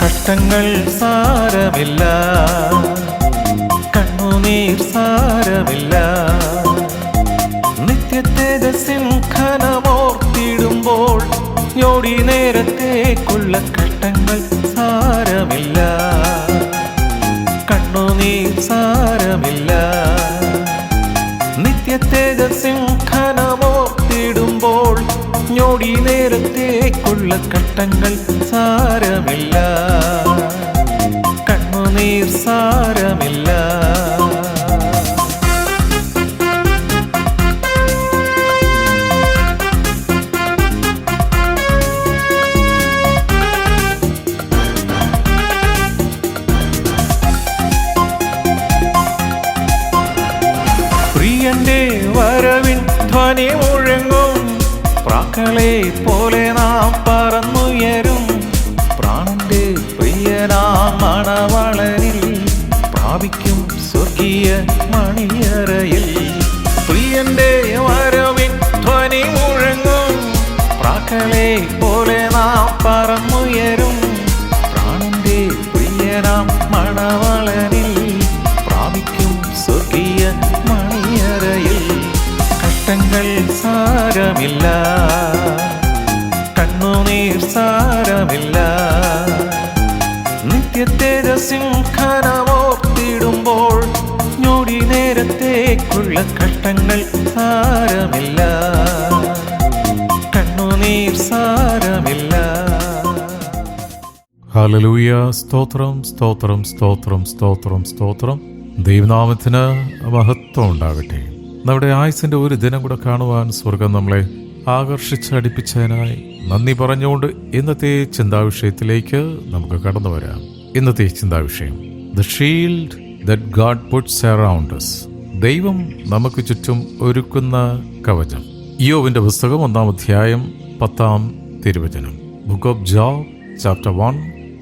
കഷ്ടങ്ങൾ സാരമില്ല കണ്ണുനീർ സാരമില്ല. നിത്യത്തേജസ്സിൻ സിംഹനമോർത്തിടുമ്പോൾ ഞൊടി നേരത്തേക്കുള്ള കഷ്ടങ്ങൾ സാരമില്ല. കണ്ണുനീർ സാരമില്ല. നിത്യത്തേജസ്സിൻ സിംഹനമോർത്തിടുമ്പോൾ ഞൊടി നേരത്തേക്കുള്ള കഷ്ടങ്ങൾ ധ്വനി മുഴങ്ങും പ്രാക്കളെ പോലെ നാം പറന്നുയരും. പ്രാണന്റെ പ്രിയനാം മണവളരിൽ പ്രാപിക്കും സ്വർഗീയ മണിയറയിൽ. പ്രിയന്റെ വരവിൻ ധ്വനി മുഴങ്ങും. പ്രാക്കളെ പോലെ നാം പറന്നുയരും. പ്രാണന്റെ പ്രിയനാം മണവളനിൽ. സാരമില്ല. കണ്ണുനീർ സാരമില്ല. നിത്യത്തെ സിംഹനമോർത്തിടുമ്പോൾ ഞൊടി നേരത്തേക്കുള്ള കഷ്ടങ്ങൾ സാരമില്ല. കണ്ണുനീർ സാരമില്ല. ഹല്ലേലൂയ. സ്തോത്രം സ്തോത്രം സ്തോത്രം സ്തോത്രം സ്തോത്രം. ദൈവനാമത്തിന് മഹത്വം ഉണ്ടാകട്ടെ. നമ്മുടെ ആയുസിന്റെ ഒരു ദിനം കൂടെ കാണുവാൻ സ്വർഗം നമ്മളെ ആകർഷിച്ചടിപ്പിച്ചതിനായി നന്ദി പറഞ്ഞുകൊണ്ട് ഇന്നത്തെ ചിന്താവിഷയത്തിലേക്ക് നമുക്ക് കടന്നു വരാം. ഇന്നത്തെ ചിന്താവിഷയം the shield that God puts around us. ദൈവം നമുക്ക് ചുറ്റും ഒരുക്കുന്ന കവചം. യോവിന്റെ പുസ്തകം ഒന്നാം അധ്യായം പത്താം തിരുവചനം. Book of Job chapter one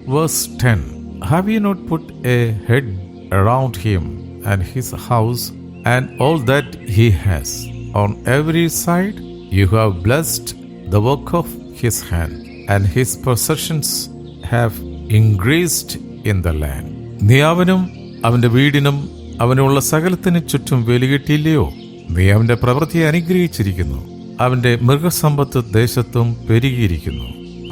verse ten have you not put a hedge around him and his house and all that he has on every side you have blessed the work of his hand and his possessions have increased in the land നീ അവനും അവന്റെ വീടിനും അവനുള്ള സകലത്തിന് ചുറ്റും വെലുകെട്ടിയില്ലയോ നീ അവന്റെ പ്രവൃത്തിയെ അനുഗ്രഹിച്ചിരിക്കുന്നു. അവന്റെ മൃഗസമ്പത്ത് ദേശത്തും പെരുകിയിരിക്കുന്നു.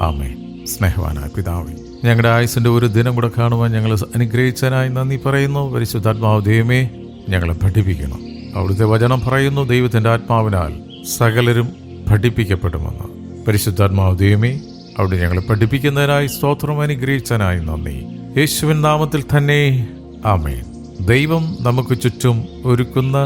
ആമേ സ്നേഹവാനായ പിതാവേ ഞങ്ങളുടെ ആയുസിന്റെ ഒരു ദിനം കൂടെ കാണുവാൻ ഞങ്ങൾ അനുഗ്രഹിച്ചതിനായി നന്ദി പറയുന്നു. പരിശുദ്ധാത്മാവ് ദൈവമേ ഞങ്ങളെ പഠിപ്പിക്കണം. അവിടുത്തെ വചനം പറയുന്നു ദൈവത്തിന്റെ ആത്മാവിനാൽ സകലരും പഠിപ്പിക്കപ്പെടുമെന്ന്. പരിശുദ്ധാത്മാവ് ദൈവമേ അവിടെ ഞങ്ങളെ പഠിപ്പിക്കുന്നതിനായി സ്തോത്രം അനുഗ്രഹിച്ചനായി നന്ദി. യേശുവിൻ നാമത്തിൽ തന്നെ ആമേൻ. ദൈവം നമുക്ക് ചുറ്റും ഒരുക്കുന്ന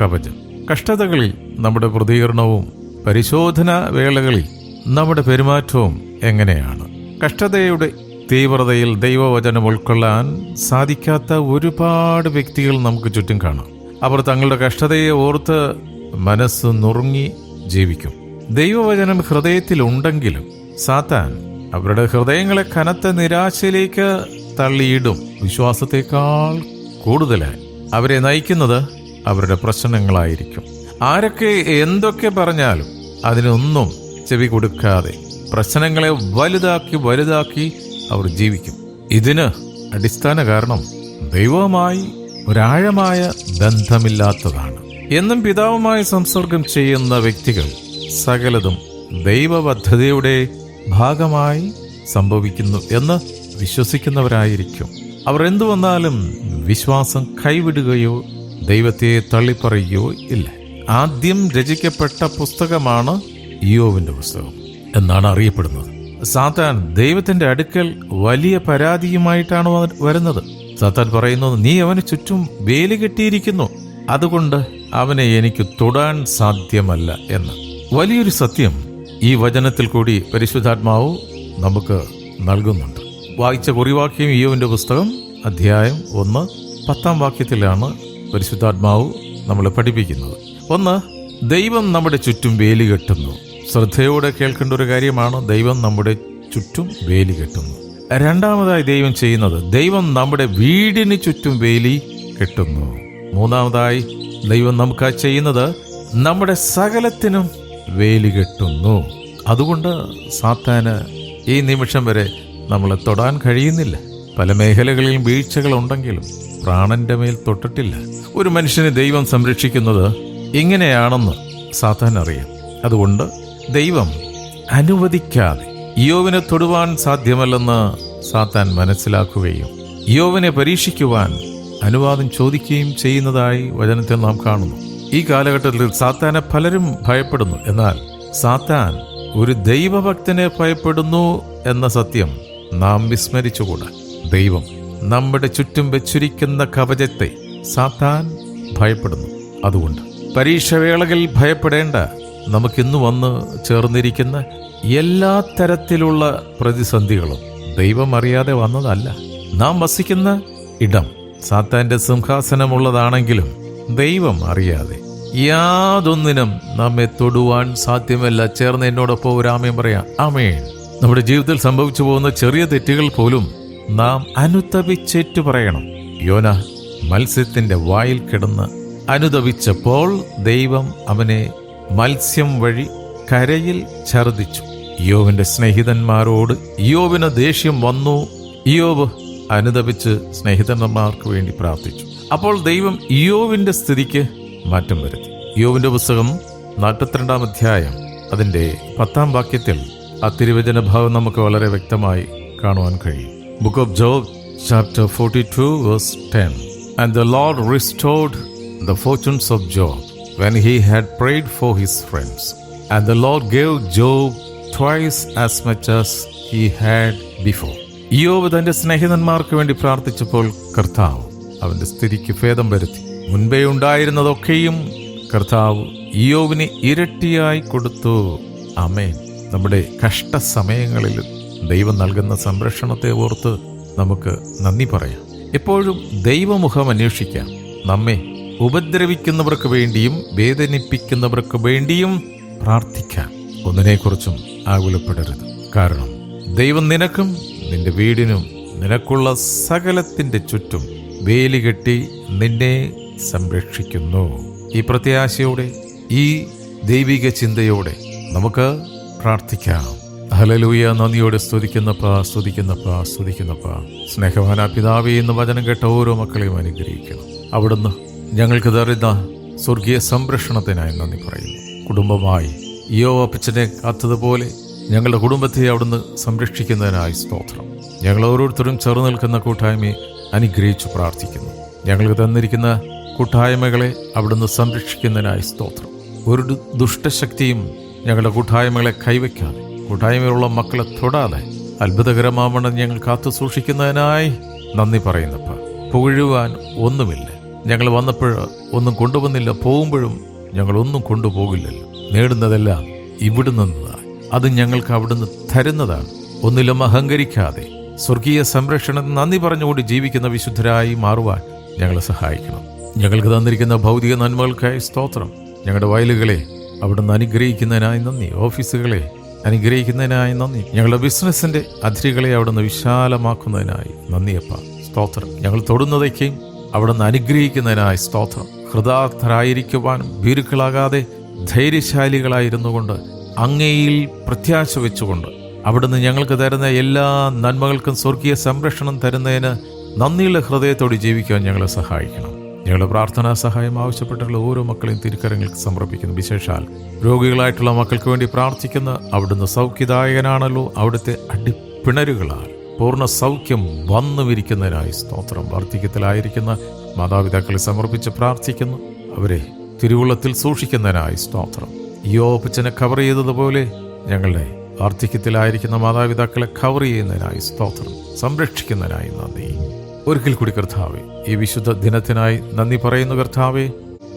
കവചം. കഷ്ടതകളിൽ നമ്മുടെ പ്രതികരണവും പരിശോധന വേളകളിൽ നമ്മുടെ പെരുമാറ്റവും എങ്ങനെയാണ്? കഷ്ടതയുടെ തീവ്രതയിൽ ദൈവവചനം ഉൾക്കൊള്ളാൻ സാധിക്കാത്ത ഒരുപാട് വ്യക്തികൾ നമുക്ക് ചുറ്റും കാണാം. അവർ തങ്ങളുടെ കഷ്ടതയെ ഓർത്ത് മനസ്സ് നുറുങ്ങി ജീവിക്കും. ദൈവവചനം ഹൃദയത്തിലുണ്ടെങ്കിലും സാത്താൻ അവരുടെ ഹൃദയങ്ങളെ കനത്ത നിരാശയിലേക്ക് തള്ളിയിടും. വിശ്വാസത്തെക്കാൾ കൂടുതലായി അവരെ നയിക്കുന്നത് അവരുടെ പ്രശ്നങ്ങളായിരിക്കും. ആരൊക്കെ എന്തൊക്കെ പറഞ്ഞാലും അതിനൊന്നും ചെവി കൊടുക്കാതെ പ്രശ്നങ്ങളെ വലുതാക്കി വലുതാക്കി അവർ ജീവിക്കും. ഇതിന് അടിസ്ഥാന കാരണം ദൈവവുമായി ഒരാഴമായ ബന്ധമില്ലാത്തതാണ്. എന്നും പിതാവുമായി സംസർഗം ചെയ്യുന്ന വ്യക്തികൾ സകലതും ദൈവപദ്ധതിയുടെ ഭാഗമായി സംഭവിക്കുന്നു എന്ന് വിശ്വസിക്കുന്നവരായിരിക്കും. അവർ എന്തു വന്നാലും വിശ്വാസം കൈവിടുകയോ ദൈവത്തെ തള്ളിപ്പറയുകയോ ഇല്ല. ആദ്യം രചിക്കപ്പെട്ട പുസ്തകമാണ് യോവിന്റെ പുസ്തകം എന്നാണ് അറിയപ്പെടുന്നത്. സാത്താൻ ദൈവത്തിന്റെ അടുക്കൽ വലിയ പരാതിയുമായിട്ടാണ് വരുന്നത്. സാത്താൻ പറയുന്നു നീ അവന് ചുറ്റും വേലി കെട്ടിയിരിക്കുന്നു. അതുകൊണ്ട് അവനെ എനിക്ക് തൊടാൻ സാധ്യമല്ല എന്ന്. വലിയൊരു സത്യം ഈ വചനത്തിൽ കൂടി പരിശുദ്ധാത്മാവ് നമുക്ക് നൽകുന്നുണ്ട്. വായിച്ച കുറിവാക്യം ഇയോവിന്റെ പുസ്തകം അധ്യായം ഒന്ന് പത്താം വാക്യത്തിലാണ് പരിശുദ്ധാത്മാവ് നമ്മളെ പഠിപ്പിക്കുന്നത്. ഒന്ന് ദൈവം നമ്മുടെ ചുറ്റും വേലി കെട്ടുന്നു. ശ്രദ്ധയോടെ കേൾക്കേണ്ട ഒരു കാര്യമാണ് ദൈവം നമ്മുടെ ചുറ്റും വേലി കെട്ടുന്നു. രണ്ടാമതായി ദൈവം ചെയ്യുന്നത് ദൈവം നമ്മുടെ വീടിന് ചുറ്റും വേലി കെട്ടുന്നു. മൂന്നാമതായി ദൈവം നമുക്ക് ചെയ്യുന്നത് നമ്മുടെ സകലത്തിനും വേലി കെട്ടുന്നു. അതുകൊണ്ട് സാത്താന് ഈ നിമിഷം വരെ നമ്മളെ തൊടാൻ കഴിയുന്നില്ല. പല മേഖലകളിലും വീഴ്ചകളുണ്ടെങ്കിലും പ്രാണന്റെ മേൽ തൊട്ടിട്ടില്ല. ഒരു മനുഷ്യനെ ദൈവം സംരക്ഷിക്കുന്നത് ഇങ്ങനെയാണെന്ന് സാത്താൻ അറിയാം. അതുകൊണ്ട് ദൈവം അനുവദിക്കാതെ യോവിനെ തൊടുവാൻ സാധ്യമല്ലെന്ന് സാത്താൻ മനസ്സിലാക്കുകയും യോവിനെ പരീക്ഷിക്കുവാൻ അനുവാദം ചോദിക്കുകയും ചെയ്യുന്നതായി വചനത്തിൽ നാം കാണുന്നു. ഈ കാലഘട്ടത്തിൽ സാത്താനെ പലരും ഭയപ്പെടുന്നു. എന്നാൽ സാത്താൻ ഒരു ദൈവഭക്തനെ ഭയപ്പെടുന്നു എന്ന സത്യം നാം വിസ്മരിച്ചുകൂടാ. ദൈവം നമ്മുടെ ചുറ്റും വെച്ചിരിക്കുന്ന കവചത്തെ സാത്താൻ ഭയപ്പെടുന്നു. അതുകൊണ്ട് പരീക്ഷവേളകളിൽ ഭയപ്പെടേണ്ട നമുക്കിന്ന് വന്ന് ചേർന്നിരിക്കുന്ന എല്ലാ തരത്തിലുള്ള പ്രതിസന്ധികളും ദൈവം അറിയാതെ വന്നതല്ല. നാം വസിക്കുന്ന ഇടം സാത്താന്റെ സിംഹാസനമുള്ളതാണെങ്കിലും ദൈവം അറിയാതെ യാതൊന്നിനും നമ്മെ തൊടുവാൻ സാധ്യമല്ല. ചേർന്ന് എന്നോടൊപ്പം ഒരു ആമയം പറയാം. ആമേൻ. നമ്മുടെ ജീവിതത്തിൽ സംഭവിച്ചു പോകുന്ന ചെറിയ തെറ്റുകൾ പോലും നാം അനുതപിച്ചേറ്റു പറയണം. യോന മത്സ്യത്തിന്റെ വായിൽ കിടന്ന് അനുതപിച്ചപ്പോൾ ദൈവം അവനെ മത്സ്യം വഴി കരയിൽ ഛർദിച്ചു യോവിന്റെ സ്നേഹിതന്മാരോട് യോവിന് ദേഷ്യം വന്നു. യോവ് അനുദപിച്ച് സ്നേഹിതന്മാർക്ക് വേണ്ടി പ്രാർത്ഥിച്ചു. അപ്പോൾ ദൈവം യോവിന്റെ സ്ഥിതിക്ക് മാറ്റം വരുത്തി. യോവിന്റെ പുസ്തകം നാൽപ്പത്തിരണ്ടാം അധ്യായം അതിന്റെ പത്താം വാക്യത്തിൽ ആ തിരുവചന ഭാവം നമുക്ക് വളരെ വ്യക്തമായി കാണുവാൻ കഴിയും. Book of Job chapter forty two verse ten and the Lord restored the fortunes of Job. When he had prayed for his friends. And the Lord gave Job twice as much as he had before. യോബ് തന്റെ സ്നേഹിതന്മാർക്ക് വേണ്ടി പ്രാർത്ഥിച്ചപ്പോൾ കർത്താവ് അവന്റെ സ്ഥിതിക്ക് ഭേദം വരുത്തി. മുൻപേ ഉണ്ടായിരുന്നതൊക്കെയും കർത്താവ് യോവിന് ഇരട്ടിയായി കൊടുത്തു. അമേൻ നമ്മുടെ കഷ്ടസമയങ്ങളിൽ ദൈവം നൽകുന്ന സംരക്ഷണത്തെ ഓർത്ത് നമുക്ക് നന്ദി പറയാം. എപ്പോഴും ദൈവമുഖം അന്വേഷിക്കാം. നമ്മെ ഉപദ്രവിക്കുന്നവർക്ക് വേണ്ടിയും വേദനിപ്പിക്കുന്നവർക്ക് വേണ്ടിയും പ്രാർത്ഥിക്കാം ഒന്നിനെക്കുറിച്ചും ആകുലപ്പെടരുത്. കാരണം ദൈവം നിനക്കും നിന്റെ വീടിനും നിനക്കുള്ള സകലത്തിന്റെ ചുറ്റും വേലി കെട്ടി നിന്നെ സംരക്ഷിക്കുന്നു. ഈ പ്രത്യാശയോടെ ഈ ദൈവിക ചിന്തയോടെ നമുക്ക് പ്രാർത്ഥിക്കാം. ഹലലൂയ നന്ദിയോടെ സ്തുതിക്കുന്നപ്പ സ്തുതിക്കുന്നപ്പ സ്തുതിക്കുന്നപ്പ. സ്നേഹവാനാ പിതാവേ എന്ന് വചനം കേട്ട ഓരോ മക്കളെയും അനുഗ്രഹിക്കണം. അവിടുന്ന് ഞങ്ങൾക്ക് തരുന്ന സ്വർഗീയ സംരക്ഷണത്തിനായി നന്ദി പറയുന്നു. കുടുംബമായി യോ അപ്പച്ചനെ കാത്തതുപോലെ ഞങ്ങളുടെ കുടുംബത്തെ അവിടുന്ന് സംരക്ഷിക്കുന്നതിനായി സ്തോത്രം. ഞങ്ങൾ ഓരോരുത്തരും ചെറു നിൽക്കുന്ന കൂട്ടായ്മയെ അനുഗ്രഹിച്ചു പ്രാർത്ഥിക്കുന്നു. ഞങ്ങൾക്ക് തന്നിരിക്കുന്ന കൂട്ടായ്മകളെ അവിടുന്ന് സംരക്ഷിക്കുന്നതിനായി സ്തോത്രം. ഒരു ദുഷ്ടശക്തിയും ഞങ്ങളുടെ കൂട്ടായ്മകളെ കൈവയ്ക്കാതെ കൂട്ടായ്മയുള്ള മക്കളെ തൊടാതെ അത്ഭുതകരമാവണം ഞങ്ങൾ കാത്തു സൂക്ഷിക്കുന്നതിനായി നന്ദി പറയുന്നപ്പ പുകഴുവാൻ ഒന്നുമില്ല. ഞങ്ങൾ വന്നപ്പോൾ ഒന്നും കൊണ്ടുവന്നില്ല. പോകുമ്പോഴും ഞങ്ങളൊന്നും കൊണ്ടുപോകില്ലല്ലോ. നേടുന്നതെല്ലാം ഇവിടുന്ന് നിന്നാണ്. അത് ഞങ്ങൾക്ക് അവിടുന്ന് തരുന്നതാണ്. ഒന്നിലും അഹങ്കരിക്കാതെ സ്വർഗീയ സംരക്ഷണം നന്ദി പറഞ്ഞുകൊണ്ട് ജീവിക്കുന്ന വിശുദ്ധരായി മാറുവാൻ ഞങ്ങളെ സഹായിക്കണം. ഞങ്ങൾക്ക് തന്നിരിക്കുന്ന ഭൗതിക നന്മകൾക്കായി സ്തോത്രം. ഞങ്ങളുടെ വയലുകളെ അവിടുന്ന് അനുഗ്രഹിക്കുന്നതിനായി നന്ദി. ഓഫീസുകളെ അനുഗ്രഹിക്കുന്നതിനായി നന്ദി. ഞങ്ങളുടെ ബിസിനസിന്റെ അതിരുകളെ അവിടുന്ന് വിശാലമാക്കുന്നതിനായി നന്ദിയപ്പ സ്തോത്രം. ഞങ്ങൾ തൊടുന്നതൊക്കെയും അവിടുന്ന് അനുഗ്രഹിക്കുന്നതിനായി സ്തോത്രം. ഹൃദാർത്ഥരായിരിക്കുവാനും ഭീരുക്കളാകാതെ ധൈര്യശാലികളായിരുന്നു കൊണ്ട് അങ്ങയിൽ പ്രത്യാശ വെച്ചുകൊണ്ട് അവിടുന്ന് ഞങ്ങൾക്ക് തരുന്ന എല്ലാ നന്മകൾക്കും സ്വർഗീയ സംരക്ഷണം തരുന്നതിന് നന്ദിയുള്ള ഹൃദയത്തോട് ജീവിക്കാൻ ഞങ്ങളെ സഹായിക്കണം. ഞങ്ങളുടെ പ്രാർത്ഥനാ സഹായം ആവശ്യപ്പെട്ടുള്ള ഓരോ മക്കളെയും തിരുക്കരങ്ങൾക്ക് സമർപ്പിക്കുന്നു. വിശേഷാൽ രോഗികളായിട്ടുള്ള മക്കൾക്ക് വേണ്ടി പ്രാർത്ഥിക്കുന്ന അവിടുന്ന് സൗഖ്യദായകനാണല്ലോ അവിടുത്തെ അടിപ്പിണരുകളാൽ. പൂർണ സൗഖ്യം വന്നുമിരിക്കുന്നതിനായി സ്തോത്രം വാർദ്ധക്യത്തിലായിരിക്കുന്ന മാതാപിതാക്കളെ സമർപ്പിച്ച് പ്രാർത്ഥിക്കുന്നു. അവരെ തിരുവുള്ളത്തിൽ സൂക്ഷിക്കുന്നതിനായി സ്തോത്രം. യോപ്പച്ചനെ കവർ ചെയ്തതുപോലെ ഞങ്ങളുടെ വാർദ്ധക്യത്തിലായിരിക്കുന്ന മാതാപിതാക്കളെ കവർ ചെയ്യുന്നതിനായി സ്തോത്രം. സംരക്ഷിക്കുന്നതിനായി നന്ദി. ഒരിക്കൽ കൂടി കർത്താവെ ഈ വിശുദ്ധ ദിനത്തിനായി നന്ദി പറയുന്നു കർത്താവെ.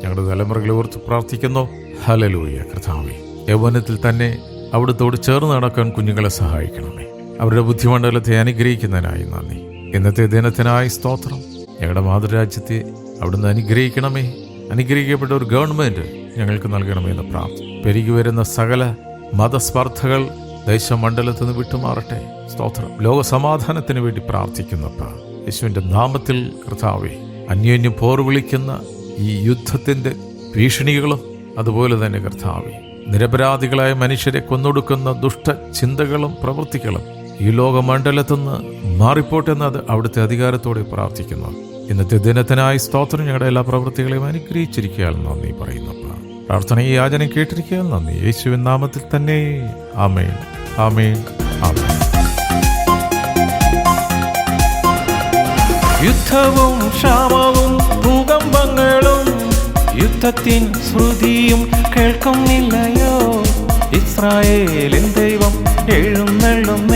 ഞങ്ങളുടെ തലമുറകളെ ഓർത്ത് പ്രാർത്ഥിക്കുന്നു. ഹലലൂയ കർത്താവെ. യൗവനത്തിൽ തന്നെ അവിടുത്തോട് ചേർന്ന് നടക്കാൻ കുഞ്ഞുങ്ങളെ സഹായിക്കണമേ. അവരുടെ ബുദ്ധിമണ്ഡലത്തെ അനുഗ്രഹിക്കുന്നതിനായി നന്ദി. ഇന്നത്തെ ദിനത്തിനായി സ്തോത്രം. ഞങ്ങളുടെ മാതൃരാജ്യത്തെ അവിടുന്ന് അനുഗ്രഹിക്കണമേ. അനുഗ്രഹിക്കപ്പെട്ട ഒരു ഗവൺമെന്റ് ഞങ്ങൾക്ക് നൽകണമെന്ന് പ്രാർത്ഥന പെരുകി വരുന്ന സകല മതസ്പർദ്ധകൾ ദേശമണ്ഡലത്തിൽ നിന്ന് വിട്ടുമാറട്ടെ. സ്തോത്രം. ലോക സമാധാനത്തിന് വേണ്ടി പ്രാർത്ഥിക്കുന്നപ്പ യേശുവിന്റെ നാമത്തിൽ കർത്താവെ അന്യോന്യം പോർ വിളിക്കുന്ന ഈ യുദ്ധത്തിന്റെ ഭീഷണികളും അതുപോലെ തന്നെ കർത്താവെ നിരപരാധികളായ മനുഷ്യരെ കൊന്നൊടുക്കുന്ന ദുഷ്ട ചിന്തകളും പ്രവൃത്തികളും ഈ ലോകമണ്ഡലത്തുനിന്ന് അത് അവിടുത്തെ അധികാരത്തോടെ പ്രാർത്ഥിക്കുന്നു. ഇന്നത്തെ ദിനത്തിനായി സ്തോത്രം ഞങ്ങളുടെ എല്ലാ പ്രവൃത്തികളെയും അനുഗ്രഹിച്ചിരിക്കാൻ നന്ദി പറയുന്നപ്പ. പ്രാർത്ഥന ഈ യാചന കേട്ടിരിക്കാൻ നന്ദി. യേശുവിൻ നാമത്തിൽ തന്നെ. ആമേൻ. ആമേൻ. യുദ്ധവും ക്ഷാമവും ഭൂകമ്പങ്ങളും യുദ്ധത്തിൻ ശ്രുതിയും കേൾക്കുന്നില്ലയോ? ഇസ്രായേലിൻ ദൈവം എഴുന്നള്ളുന്നേ.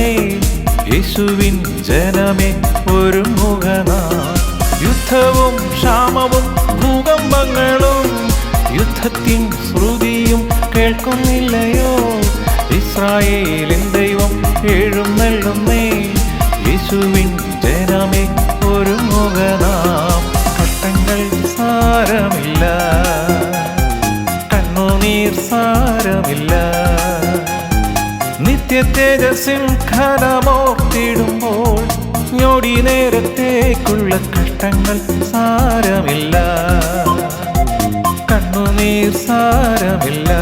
യേശുവിൻ ജനമേ ഒരു മുഖന യുദ്ധവും ക്ഷാമവും ഭൂകമ്പങ്ങളും യുദ്ധത്തിൻ ശ്രുതിയും കേൾക്കുന്നില്ലയോ? ഇസ്രായേലിൻ ദൈവം എഴുന്നള്ളുന്നേ യേശുവിൻ ജനമേ ഒരു മുഖന കഷ്ടങ്ങൾ സാരമില്ല. കണ്ണുനീർ സാരമില്ല. നിത്യ സിംഹനമോർത്തിടുമ്പോൾ ഞൊടി നേരത്തേക്കുള്ള കഷ്ടങ്ങൾ സാരമില്ല. കണ്ണുനീർ സാരമില്ല.